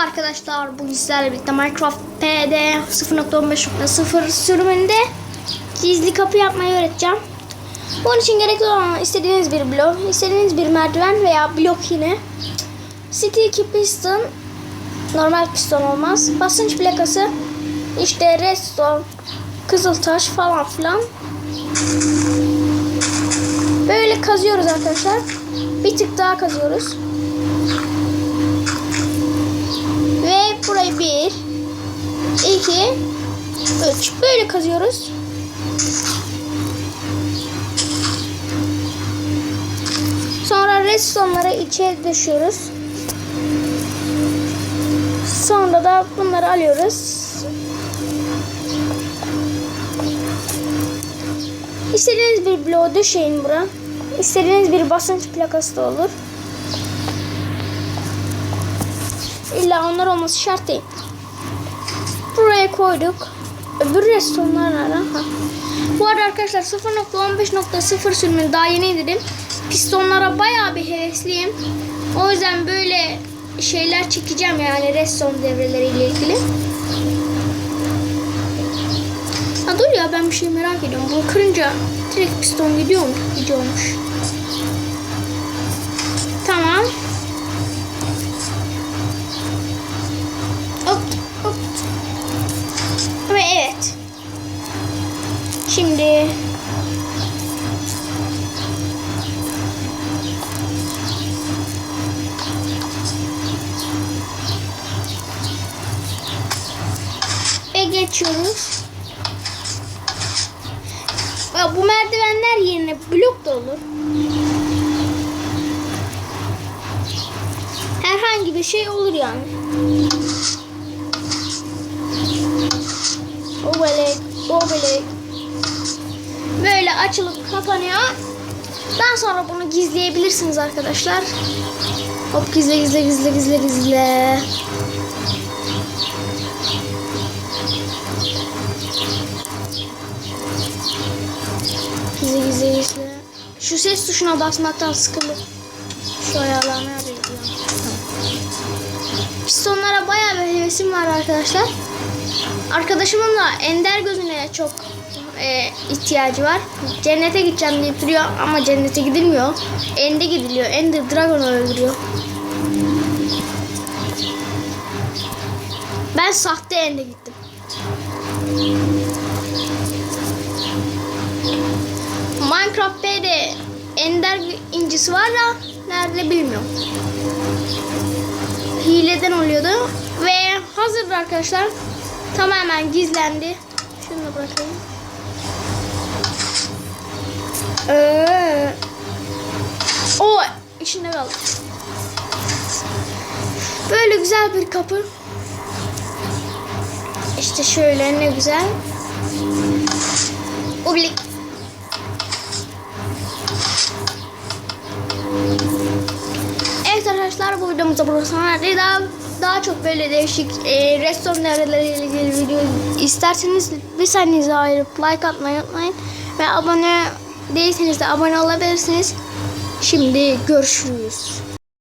arkadaşlar. Bugün sizlerle birlikte Minecraft PD 0.15.0 sürümünde gizli kapı yapmayı öğreteceğim. Bunun için gerekli olan istediğiniz bir blok, istediğiniz bir merdiven veya blok yine. Sticky piston, normal piston olmaz. Basınç plakası, işte redstone, kızıltaş falan filan. Böyle kazıyoruz arkadaşlar. Bir tık daha kazıyoruz. Burayı bir, iki, üç. Böyle kazıyoruz. Sonra redstone'ları içe düşüyoruz. Sonra da bunları alıyoruz. İstediğiniz bir bloğu düşeyin bura. İstediğiniz bir basınç plakası da olur. İlla onlar olması şart değil. Buraya koyduk. Öbür restoranlar? Ha. Bu arada arkadaşlar 0.15.0 sürümünü daha yeni indirdim. Pistonlara bayağı bir hevesliyim. O yüzden böyle şeyler çekeceğim yani restoran devreleriyle ilgili. Ha dur ya ben bir şey merak ediyorum. Bunu kırınca direkt piston gidiyor mu? Gidiyormuş. Şimdi ve geçiyoruz. Ya bu merdivenler yerine blok da olur. Herhangi bir şey olur yani. Obelek, obelek. Böyle açılıp kapanıyor. Daha sonra bunu gizleyebilirsiniz arkadaşlar. Hop gizle gizle gizle gizle gizle. Gizle gizle gizle. Şu ses tuşuna basmaktan sıkıldım. Şu ayarlar nerede ya? Pistonlara bayağı bir hevesim var arkadaşlar. Arkadaşımın da ender gözüne çok e, ihtiyacı var. Cennete gideceğim deyip duruyor ama cennete gidilmiyor. Ende gidiliyor. Ender Dragon'u öldürüyor. Ben sahte ende gittim. Minecraft B'de ender incisi var da nerede bilmiyorum. Hileden oluyordu ve hazır arkadaşlar. Tamamen gizlendi. Şunu da bırakayım. Ee, o içinde kaldı. Böyle güzel bir kapı. İşte şöyle ne güzel. Oblik. Evet arkadaşlar bu videomuzda erdi. Daha, daha çok böyle değişik e, restoran devreleriyle ilgili video isterseniz bir saniyenize ayırıp like atmayı unutmayın. Ve abone değilseniz de abone olabilirsiniz. Şimdi görüşürüz.